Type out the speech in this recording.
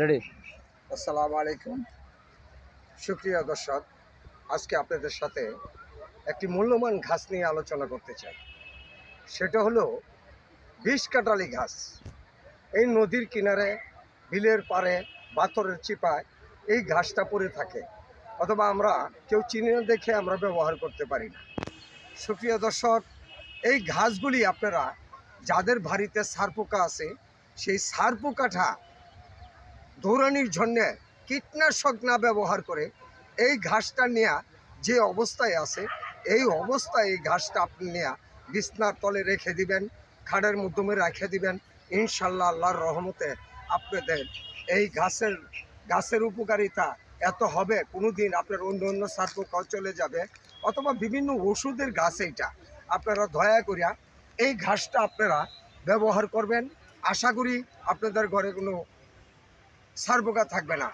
Ready আসসালামু আলাইকুম। সুপ্রিয় দর্শক, আজকে আপনাদের সাথে একটি মূল্যবান ঘাস নিয়ে আলোচনা করতে চাই। সেটা হলো বিষ কাটালি ঘাস। এই নদীর কিনারে, বিলের পাড়ে, পাথরের চিপায় এই ঘাসটা পড়ে থাকে, অথবা আমরা কেউ চিনি না দেখে আমরা ব্যবহার করতে পারি না। সুপ্রিয় দর্শক, এই ঘাসগুলি আপনারা যাদের বাড়িতে সার পোকা আছে, সেই সার পোকাটা দৌড়ানির জন্যে কীটনাশক না ব্যবহার করে এই ঘাসটা নেয়া যে অবস্থায় আছে, এই অবস্থায় এই ঘাসটা আপনি নেয়া বিছনার তলে রেখে দিবেন, খাড়ের মাধ্যমে রেখে দিবেন। ইনশাল্লাহ আল্লাহর রহমতে আপনাদের এই ঘাসের গাছের উপকারিতা এত হবে কোনো দিন আপনার অন্য অন্য সার চলে যাবে। অথবা বিভিন্ন ওষুধের ঘাস এইটা। আপনারা দয়া করিয়া এই ঘাসটা আপনারা ব্যবহার করবেন। আশা করি আপনাদের ঘরে কোনো সার পোকা থাকবে না।